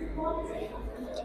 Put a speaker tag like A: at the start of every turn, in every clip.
A: What is it?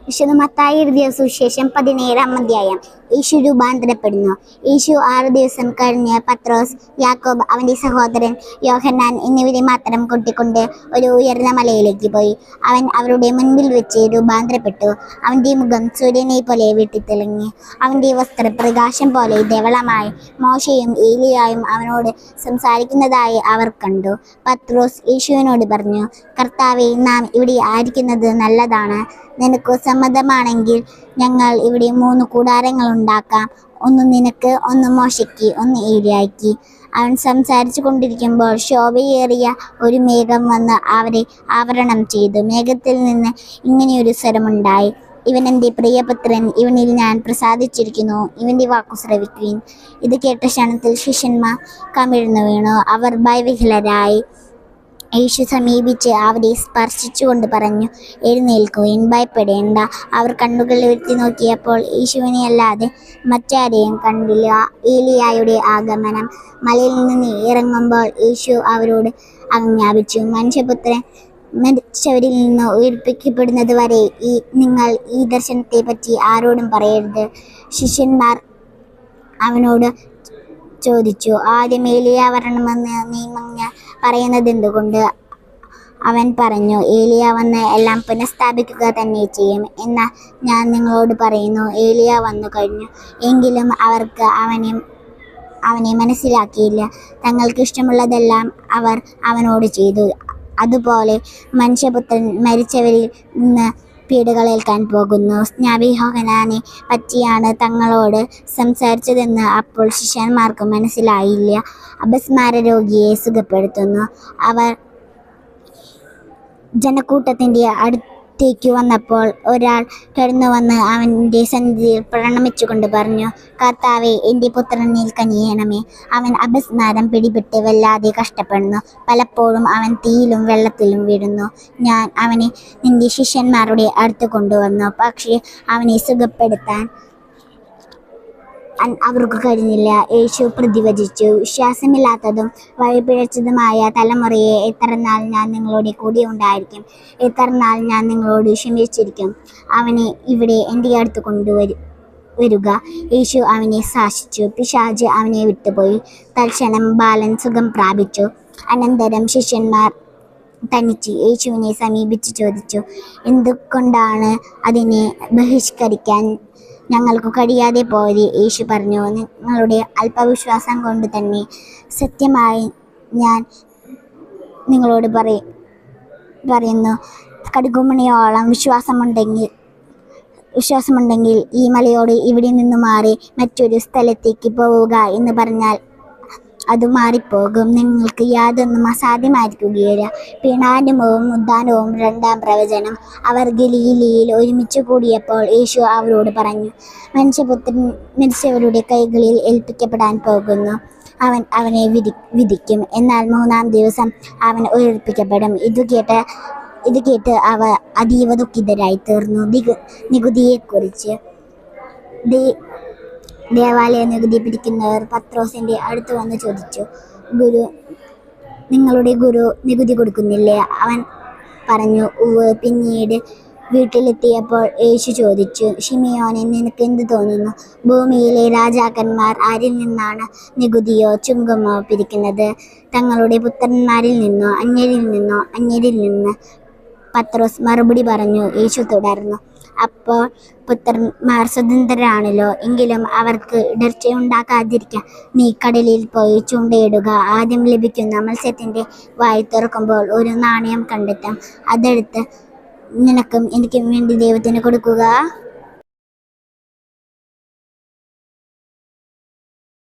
A: വിശുദ്ധ മത്തായി എഴുതിയ സുശേഷം പതിനേഴാം അധ്യായം. യേശു രൂപാന്തരപ്പെടുന്നു. യേശു ആറ് ദിവസം കഴിഞ്ഞ് പത്രോസ് യാക്കോബ് അവന്റെ സഹോദരൻ യോഹന്നാൻ എന്നിവരെ മാത്രം കൂട്ടിക്കൊണ്ട് ഒരു ഉയർന്ന മലയിലേക്ക് പോയി. അവൻ അവരുടെ മുൻപിൽ വെച്ച് രൂപാന്തരപ്പെട്ടു. അവന്റെ മുഖം സൂര്യനെ പോലെ വെട്ടിത്തിളങ്ങി അവന്റെ വസ്ത്രം പ്രകാശം പോലെ ധവളമായി. മോശയും ഏലിയായും അവനോട് സംസാരിക്കുന്നതായി അവർ കണ്ടു. പത്രോസ് യേശുവിനോട് പറഞ്ഞു കർത്താവെ നാം ഇവിടെ ആയിരിക്കുന്നത് നല്ലതാണ്. നിനക്ക് സമ്മതമാണെങ്കിൽ ഞങ്ങൾ ഇവിടെ മൂന്ന് കൂടാരങ്ങൾ ഉണ്ടാക്കാം. ഒന്ന് നിനക്ക് ഒന്ന് മോശയ്ക്ക് ഒന്ന് ഏരിയയ്ക്ക് അവൻ സംസാരിച്ചു കൊണ്ടിരിക്കുമ്പോൾ ശോഭയേറിയ ഒരു മേഘം വന്ന് അവരെ ആവരണം ചെയ്തു. മേഘത്തിൽ നിന്ന് ഇങ്ങനെയൊരു സ്വരമുണ്ടായി ഇവൻ എന്റെ പ്രിയപുത്രൻ ഇവനിൽ ഞാൻ പ്രസാദിച്ചിരിക്കുന്നു. ഇവന്റെ വാക്കു ശ്രവിക്കുവിൻ ഇത് കേട്ട ക്ഷണത്തിൽ ശിഷ്യന്മാർ കമിഴ്ന്നു വീണു. അവർ ഭയവിഹ്വലരായി. യേശു സമീപിച്ച് അവരെ സ്പർശിച്ചുകൊണ്ട് പറഞ്ഞു എഴുന്നേൽക്കുവിൻ ഭയപ്പെടേണ്ട അവർ കണ്ണുകൾ ഉയർത്തി നോക്കിയപ്പോൾ യേശുവിനെ അല്ലാതെ മറ്റാരെയും കണ്ടില്ല. ഏലിയായുടെ ആഗമനം മലയിൽ നിന്ന് ഇറങ്ങുമ്പോൾ യേശു അവരോട് ആജ്ഞാപിച്ചു മനുഷ്യപുത്രൻ മരിച്ചവരിൽ നിന്ന് ഉയർപ്പിക്കപ്പെടുന്നത് വരെ ഈ നിങ്ങൾ ഈ ദർശനത്തെ പറ്റി ആരോടും പറയരുത് ശിഷ്യന്മാർ അവനോട് ചോദിച്ചു ആദ്യം ഏലിയ വരണമെന്ന് നിയമജ്ഞ പറയുന്നത് എന്തുകൊണ്ട്? അവൻ പറഞ്ഞു ഏലിയ വന്ന് എല്ലാം പുനഃസ്ഥാപിക്കുക തന്നെ ചെയ്യും. എന്നാൽ ഞാൻ നിങ്ങളോട് പറയുന്നു. ഏലിയ വന്നു കഴിഞ്ഞു. എങ്കിലും അവർക്ക് അവനെ അവനെ മനസ്സിലാക്കിയില്ല. തങ്ങൾക്ക് ഇഷ്ടമുള്ളതെല്ലാം അവർ അവനോട് ചെയ്തു. അതുപോലെ മനുഷ്യപുത്രൻ മരിച്ചവരിൽ നിന്ന് പീഡകളേൽക്കാൻ പോകുന്നു. സ്നാവിഹോഹനാനെ പറ്റിയാണ് തങ്ങളോട് സംസാരിച്ചതെന്ന് അപ്പോൾ ശിഷ്യന്മാർക്ക് മനസ്സിലായില്ല. അപസ്മാര രോഗിയെ സുഖപ്പെടുത്തുന്നു. അവർ ജനക്കൂട്ടത്തിന്റെ അടുത്തേക്ക് വന്നപ്പോൾ ഒരാൾ കടന്നു വന്ന് അവന്റെ സന്നിധിയിൽ പ്രണമിച്ചുകൊണ്ട് പറഞ്ഞു കർത്താവെ എന്റെ പുത്രനിൽ കനിയണമേ അവൻ അപസ്മാരം പിടിപെട്ട് വല്ലാതെ കഷ്ടപ്പെടുന്നു. പലപ്പോഴും അവൻ തീയിലും വെള്ളത്തിലും വീഴുന്നു. ഞാൻ അവനെ നിന്റെ ശിഷ്യന്മാരുടെ അടുത്ത് കൊണ്ടുവന്നു. പക്ഷേ അവനെ സുഖപ്പെടുത്താൻ അവർക്ക് കഴിഞ്ഞില്ല. യേശു പ്രതിവചിച്ചു. വിശ്വാസമില്ലാത്തതും വഴിപിഴച്ചതുമായ തലമുറയെ എത്ര നാൾ ഞാൻ നിങ്ങളോട് കൂടി ഉണ്ടായിരിക്കും? എത്ര നാൾ ഞാൻ നിങ്ങളോട് ക്ഷമിച്ചിരിക്കും? അവനെ ഇവിടെ എന്റെ അടുത്ത് കൊണ്ടുവരു വരിക. യേശു അവനെ ശാസിച്ചു. പിശാജ് അവനെ വിട്ടുപോയി. തൽക്ഷണം ബാലൻ സുഖം പ്രാപിച്ചു. അനന്തരം ശിഷ്യന്മാർ തനിച്ച് യേശുവിനെ സമീപിച്ച് ചോദിച്ചു എന്തുകൊണ്ടാണ് അതിനെ ബഹിഷ്കരിക്കാൻ ഞങ്ങൾക്ക് കഴിയാതെ പോയത് യേശു പറഞ്ഞു. നിങ്ങളുടെ അല്പവിശ്വാസം കൊണ്ട് തന്നെ സത്യമായി ഞാൻ നിങ്ങളോട് പറ പറയുന്നു. കടുകുമണിയോളം വിശ്വാസമുണ്ടെങ്കിൽ വിശ്വാസമുണ്ടെങ്കിൽ ഈ മലയോട് ഇവിടെ നിന്ന് മാറി മറ്റൊരു സ്ഥലത്തേക്ക് പോവുക എന്ന് പറഞ്ഞാൽ അത് മാറിപ്പോകും. നിങ്ങൾക്ക് യാതൊന്നും അസാധ്യമായിരിക്കുകയില്ല. പിണാനുമവും ഉദ്ധാനവും രണ്ടാം പ്രവചനം. അവർ ഗലീലിയിൽ ഒരുമിച്ച് കൂടിയപ്പോൾ യേശു അവരോട് പറഞ്ഞു മനുഷ്യപുത്രൻ മരിച്ചവരുടെ കൈകളിൽ ഏൽപ്പിക്കപ്പെടാൻ പോകുന്നു. അവൻ അവനെ വിധി വിധിക്കും. എന്നാൽ മൂന്നാം ദിവസം അവൻ ഉയർപ്പിക്കപ്പെടും. ഇത് കേട്ട് ഇത് കേട്ട് അവ അതീവ ദുഃഖിതരായി തീർന്നു നികുതിയെക്കുറിച്ച് ദേവാലയ നികുതി പിടിക്കുന്നവർ പത്രോസിന്റെ അടുത്ത് വന്ന് ചോദിച്ചു ഗുരു നിങ്ങളുടെ ഗുരു നികുതി കൊടുക്കുന്നില്ലേ? അവൻ പറഞ്ഞു ഉവ് പിന്നീട് വീട്ടിലെത്തിയപ്പോൾ യേശു ചോദിച്ചു ഷിമിയോനെ നിനക്ക് എന്ത് തോന്നുന്നു? ഭൂമിയിലെ രാജാക്കന്മാർ ആരിൽ നിന്നാണ് നികുതിയോ ചുങ്കമോ പിരിക്കുന്നത്? തങ്ങളുടെ പുത്രന്മാരിൽ നിന്നോ അന്യരിൽ നിന്നോ അന്യരിൽ നിന്ന്? പത്രോസ് മറുപടി പറഞ്ഞു യേശു തുടർന്നു. അപ്പോൾ പുത്രന്മാർ സ്വതന്ത്രരാണല്ലോ. എങ്കിലും അവർക്ക് ഇടർച്ചയുണ്ടാക്കാതിരിക്കാൻ നീ കടലിൽ പോയി ചൂണ്ടയിടുക. ആദ്യം ലഭിക്കുന്ന മത്സ്യത്തിന്റെ വായി തുറക്കുമ്പോൾ ഒരു നാണയം കണ്ടെത്താം. അതെടുത്ത് നിനക്കും എനിക്കും വേണ്ടി ദൈവത്തിന് കൊടുക്കുക.